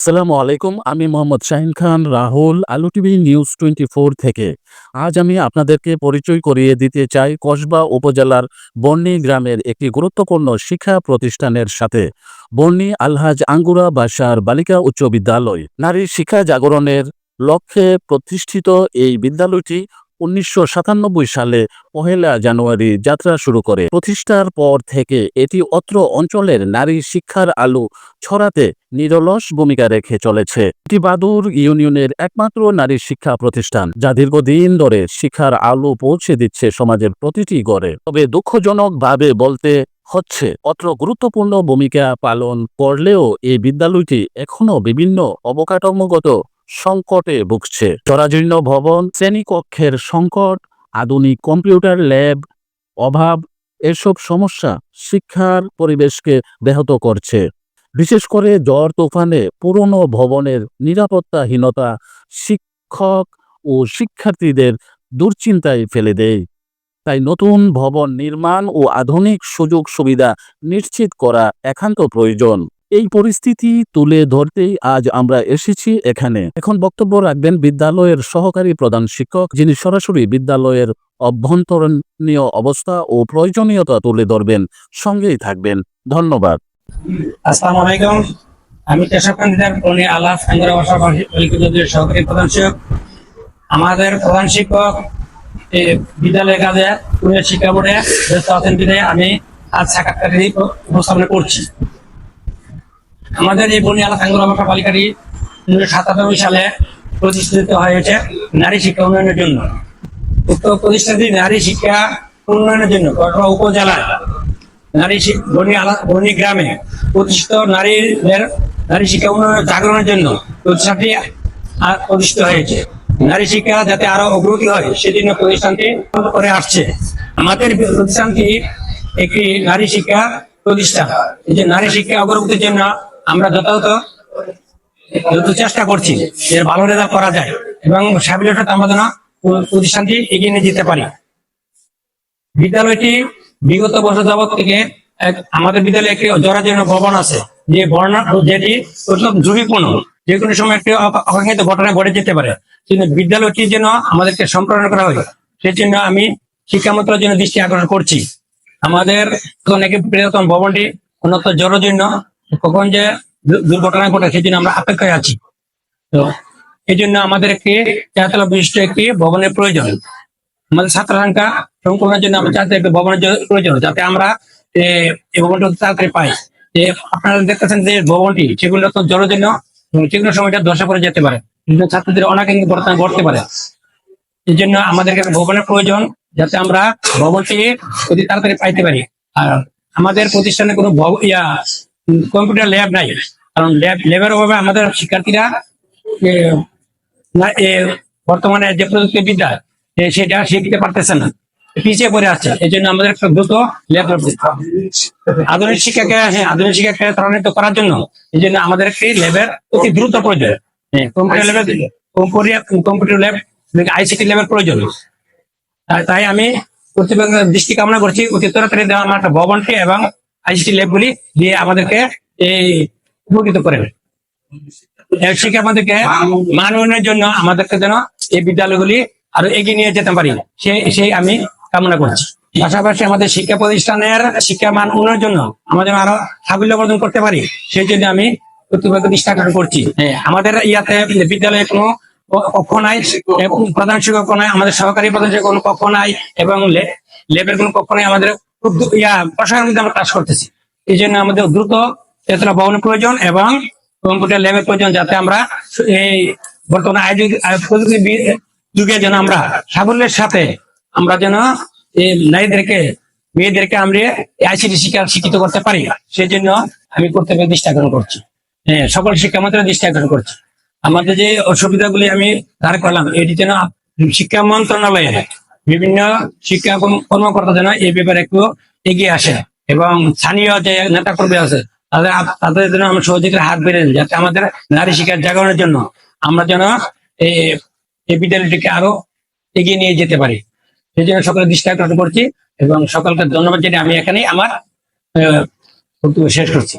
আসসালামু আলাইকুম, আমি মোহাম্মদ শাহিন খান, রাহুল, আলু টিভি নিউজ টোয়েন্টি থেকে। আজ আমি আপনাদেরকে পরিচয় করিয়ে দিতে চাই কসবা উপজেলার বর্ণি গ্রামের একটি গুরুত্বপূর্ণ শিক্ষা প্রতিষ্ঠানের সাথে। বর্ণি আলহাজ আঙ্গুরা বাসার বালিকা উচ্চ বিদ্যালয়। নারী শিক্ষা জাগরণের লক্ষ্যে প্রতিষ্ঠিত এই বিদ্যালয়টি উনিশশো সাতানব্বই সালে পহেলা জানুয়ারি যাত্রা শুরু করে। প্রতিষ্ঠার পর থেকে এটি অত্র অঞ্চলের নারী শিক্ষার আলো ছড়াতে নিরলস ভূমিকা রেখে চলেছে। এটি বাদুর ইউনিয়নের একমাত্র নারী শিক্ষা প্রতিষ্ঠান, যা দীর্ঘদিন ধরে শিক্ষার আলো পৌঁছে দিচ্ছে সমাজের প্রতিটি গড়ে। তবে দুঃখজনকভাবে বলতে হচ্ছে, অত্র গুরুত্বপূর্ণ ভূমিকা পালন করলেও এই বিদ্যালয়টি এখনও বিভিন্ন অবকাঠামোগত সংকটে ভুগছে। জরাজীর্ণ ভবন, শ্রেণীকক্ষের সংকট, আধুনিক কম্পিউটার ল্যাব, অভাব, এসব সমস্যা শিক্ষার পরিবেশকে ব্যাহত করছে। বিশেষ করে ঝড় তুফানে পুরনো ভবনের নিরাপত্তাহীনতা শিক্ষক ও শিক্ষার্থীদের দুশ্চিন্তায় ফেলে দেয়। তাই নতুন ভবন নির্মাণ ও আধুনিক সুযোগ সুবিধা নিশ্চিত করা একান্ত প্রয়োজন। এই পরিস্থিতি তুলে ধরতেই আজ আমরা এসেছি এখানে। এখন বক্তব্য রাখবেন বিদ্যালয়ের সহকারী প্রধান শিক্ষক, যিনি সরাসরি বিদ্যালয়ের অভ্যন্তরণীয় অবস্থা ও প্রয়োজনীয়তা তুলে ধরবেন। সঙ্গেই থাকবেন। ধন্যবাদ। আমি আমাদের প্রধান শিক্ষক বিদ্যালয়ের কাজে শিক্ষা বোর্ডে ব্যস্ত আছেন আমি আজ সাক্ষাৎকারী উপস্থাপনা করছি। আমাদের এই বনি সাঙ্গরা ভাষা পালিকারি উনিশশো সাতানব্বই সালে প্রতিষ্ঠিত হয়েছে নারী শিক্ষা উন্নয়নের জন্য। উক্ত প্রতিষ্ঠানটি নারী শিক্ষা উন্নয়নের জন্য কটরা উপজেলায় নারী বনি আলা- বনি গ্রামে প্রতিষ্ঠিত নারীদের নারী শিক্ষা উন্নয়নের জাগরণের জন্য প্রতিষ্ঠানটি প্রতিষ্ঠিত হয়েছে। নারী শিক্ষা যাতে আরও অগ্রগতি হয়, সেজন্য প্রতিষ্ঠানটি করে আসছে। আমাদের প্রতিষ্ঠানটি একটি নারী শিক্ষা প্রতিষ্ঠান। যে নারী শিক্ষা অগ্রগতির জন্য আমরা যথাযথ যত চেষ্টা করছি যে ভালো রেজাল্ট করা যায় এবং সাবিলের সাথে আমরা যেন প্রতিষ্ঠানটি এগিয়ে নিয়ে যেতে পারি। বিদ্যালয়টি বিগত বছর যাবত থেকে আমাদের বিদ্যালয়ে একটি জরাজীর্ণ ভবন আছে, যে বর্ণা যেটি অত্যন্ত ঝুঁকিপূর্ণ। যে কোনো সময় একটি অকা- অকাঙ্ক্ষিত ঘটনা ঘটে যেতে পারে। কিন্তু বিদ্যালয়টি যেন আমাদেরকে সম্প্রসারণ করা হয়, সেই জন্য আমি শিক্ষা মন্ত্রণালয়ের জন্য দৃষ্টি আকর্ষণ করছি। আমাদের প্রিয়তম ভবনটি উন্নত জরাজীর্ণ। কখন যে দুর্ঘটনা ঘটে জন্য আমরা অপেক্ষায় আছি। তো এই জন্য আমাদেরকে চারতলা বিশিষ্ট একটি ভবনের প্রয়োজন। আমাদের ছাত্র সংখ্যা সংকলনের জন্য আমরা চারটে একটি ভবনের প্রয়োজন, যাতে আমরা এই ভবনটা তাড়াতাড়ি পাই। যে আপনারা দেখতেছেন যে ভবনটি সেগুলো তো জলজন্য কোনো সময়টা ধসে পড়ে যেতে পারে। ছাত্রদের অনেক ঘটনা ঘটতে পারে। এই জন্য আমাদেরকে ভবনের প্রয়োজন, যাতে আমরা ভবনটি অতি তাড়াতাড়ি পাইতে পারি। আর আমাদের প্রতিষ্ঠানে কোনো ইয়া কম্পিউটার ল্যাব নাই। কারণ ল্যাব ল্যাবের অভাবে আমাদের শিক্ষার্থীরা বর্তমানে যে প্রযুক্তি বিদ্যা সেটা শিখতে পারতেছে না। পিছিয়ে পড়ে আছে। এই জন্য আমাদের একটা দ্রুত ল্যাব আধুনিক শিক্ষাকে হ্যাঁ আধুনিক শিক্ষাকে ত্বরান্বিত করার জন্য এই জন্য আমাদের একটি ল্যাবের অতি দ্রুত প্রয়োজন। হ্যাঁ, কম্পিউটার ল্যাবের কম্পিউটার ল্যাব আইসিটি ল্যাবের প্রয়োজন। তাই- তাই আমি কর্তৃপক্ষের দৃষ্টি কামনা করছি। অতি তাড়াতাড়ি দেওয়া আমার একটা ভবনটি এবং আইসিটি ল্যাবগুলি দিয়ে আমাদেরকে এই উপকৃত করেন। শিক্ষা আমাদেরকে মান উন্নয়নের জন্য আমাদেরকে যেন এই বিদ্যালয়গুলি আরও এগিয়ে নিয়ে যেতে পারি সে সেই আমি কামনা করছি। পাশাপাশি আমাদের শিক্ষা প্রতিষ্ঠানের শিক্ষা মান উন্নয়নের জন্য আমাদের আরও সাফল্য অর্জন করতে পারি সেই জন্য আমি কর্তৃপক্ষ দৃষ্টি করছি। হ্যাঁ, আমাদের ইয়াতে বিদ্যালয়ে কোনো কক্ষ নাই প্রধান শিক্ষক নাই আমাদের সহকারী প্রধান শিক্ষক কোনো কক্ষ নাই এবং লে- ল্যাবের কোনো কক্ষ নাই আমাদের প্রশাসনের মধ্যে আমরা কাজ করতেছি। এই জন্য আমাদের দ্রুত তেতলা ভবনের প্রয়োজন এবং কম্পিউটার ল্যাবের প্রয়োজন যাতে আমরা এই বর্তমানে আয়োজিত আয়- প্রযুক্তি যুগে যেন আমরা সাফল্যের সাথে আমরা যেন এই নারীদেরকে, মেয়েদেরকে আমরা আইসিটি শিক্ষা শিক্ষিত করতে পারি। সেই জন্য আমি কর্তব্য দৃষ্টি আকর্ষণ করছি। হ্যাঁ সকল শিক্ষা মন্ত্রণের দৃষ্টি আকর্ষণ করছি। আমাদের যে অসুবিধাগুলি আমি দাঁড় করলাম, এটি যেন শিক্ষা মন্ত্রণালয়ে বিভিন্ন শিক্ষা কর্মকর্তা যেন এই ব্যাপারে একটু এগিয়ে আসে এবং স্থানীয় যে নেতা কর্মী আছে, তাদের তাদের জন্য আমরা সহযোগিতার হাত বেড়ে যাতে আমাদের নারী শিক্ষার জাগরণের জন্য আমরা যেন এই বিদ্যালয়টিকে আরও এগিয়ে নিয়ে যেতে পারি। সেই জন্য সকলের দৃষ্টি আকর্ষণ করছি এবং সকলকে ধন্যবাদ জানিয়ে আমি এখানেই আমার বক্তব্য শেষ করছি।